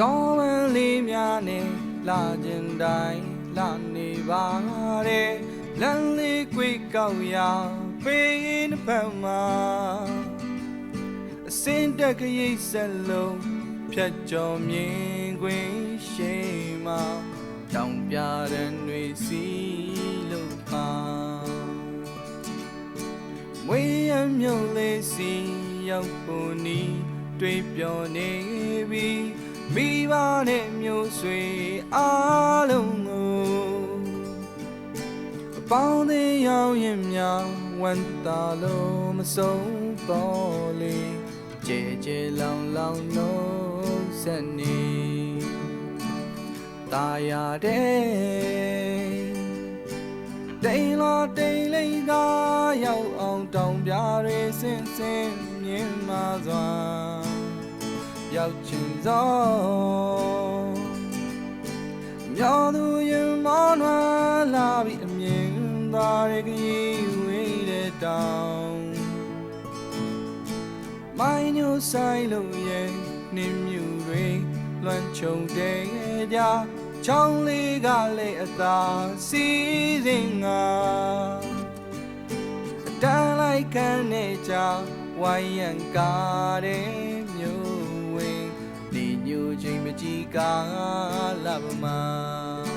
ကောင်းဝမ်းလေးများနဲ့လာခြင်းတိုင်းလာနေပါတဲ့လမ်းလေးကွေကောက်ရာပေးတစ်ဖက်မှာအစင်းတက်ကရိတ်စက်လုံးဖြတ်ကျော်မြင်ခွင့်ရှိမှာတောင်ပြတဲ့ຫນွေစီလို့ပါမွေးရမြုံလေးစီရောက်ဖို့နီးတွေ့ပြောနေပြီ မိဘနဲ့မျိုးဆွေအားလုံးကိုအပေါင်းအသင်းရောက်ရင်များဝန်တာလို့မဆုံးတော့လေကြဲကြဲလောင်လောင်လို့ဆက်နေตายရတဲ့ တိမ်လာတိမ်လိမ်သာရောက်အောင်တောင်ပြတွေဆင်းဆင်းမြင်မာစွာ ရောက်ချင်သောမျောသူရင်မောင်းနှွာလာပြီးအမြင်သာရကကြီးဝေးတဲ့တောင်မိုင်းညိုဆိုင်လို့ရဲ့နှင်းမြူတွေလွမ်းချုံတဲ့ကြချောင်းလေးကလည်းအသာစီးစဉ်ငါအတန်းလိုက်ခံနေကြဝိုင်းရန်ကားတဲ့မျိုးဝင် ဒီညိုချိန်မကြီးကားလာပါမှာ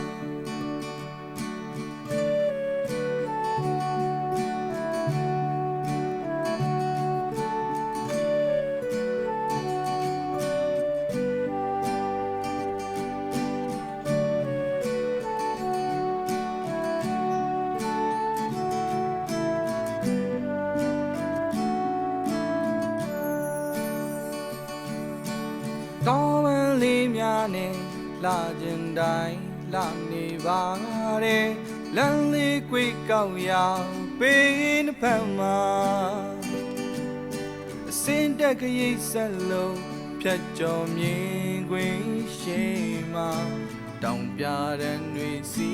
လေးများနဲ့လာခြင်းတိုင်းလာနေပါတဲ့လမ်းလေးကွေကောက်ရာပေးတစ်ဖက်မှာအစင်းတက်ကရိတ်ဆက်လုံးဖြတ်ကျော်မြင်ခွင့်ရှိမှာတောင်ပြတဲ့ຫນွေစီ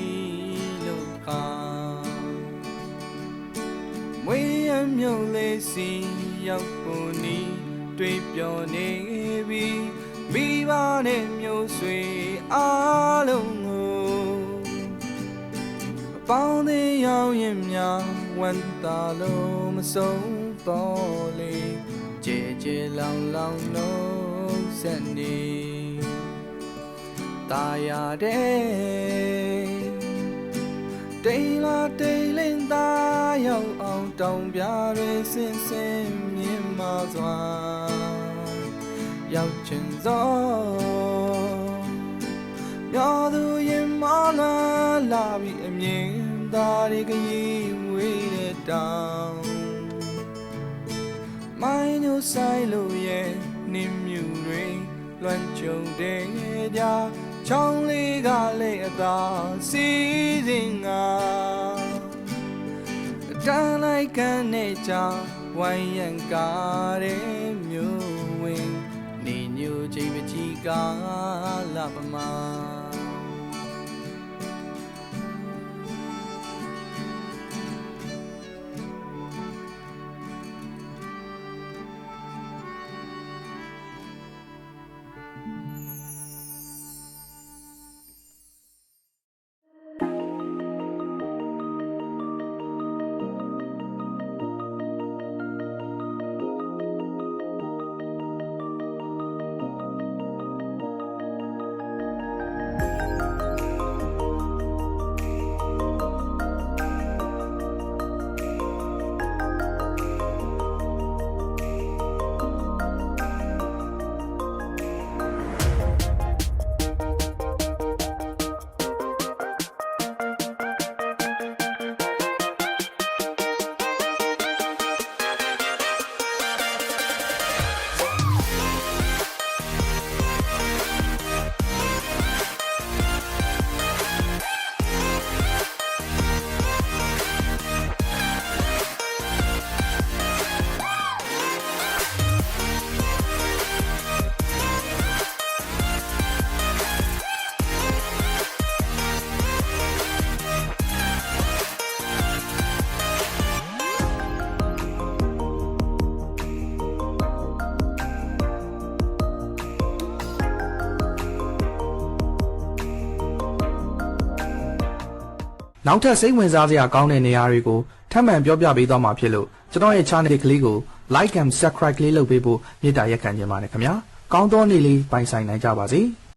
လို့ခါမွေးရမြုံလေးစီရောက်ဖို့နီးတွေ့ပြောနေပြီ မိဘနဲ့မျိုးဆွေအားလုံးကိုအပေါင်းအသင်းရောက်ရင်များဝန်တာလို့မဆုံးတော့လေကြဲကြဲလောင်လောင်လို့ဆက်နေตายရတဲ့ တိမ်လာတိမ်လင်းသားရောက်အောင်တောင်ပြတွေဆင်းဆင်းမြင်မာစွာ ရောက်ချင်သောမျောသူရင်မောလာလာပြီးအမြင်သားတွေကကြီးဝေးတဲ့တောင်မိုင်းညိုဆိုင်လို့ရဲ့နင်းမြူတွေလွမ်းကြုံတဲ့ကြချောင်းလေးကလည်းအသာစီးစဉ်ငါအတန်းလိုက်ကန်နေကြဝိုင်းရန်ကားတဲ့မျိုးဝင် နေညိုချိန်မကြီးကားလာပမာမ နောက်ထပ်စိတ်ဝင်စားစရာကောင်းတဲ့နေရာတွေကိုထပ်မံပြောပြပေးသွားမှာဖြစ်လို့ကျွန်တော်ရဲ့ channel ကလေးကို like and subscribe လေးလုပ်ပေးဖို့မေတ္တာရက်ခံချင်ပါတယ်ခင်ဗျာကောင်းသောနေ့လေးပိုင်ဆိုင်နိုင်ကြပါစေ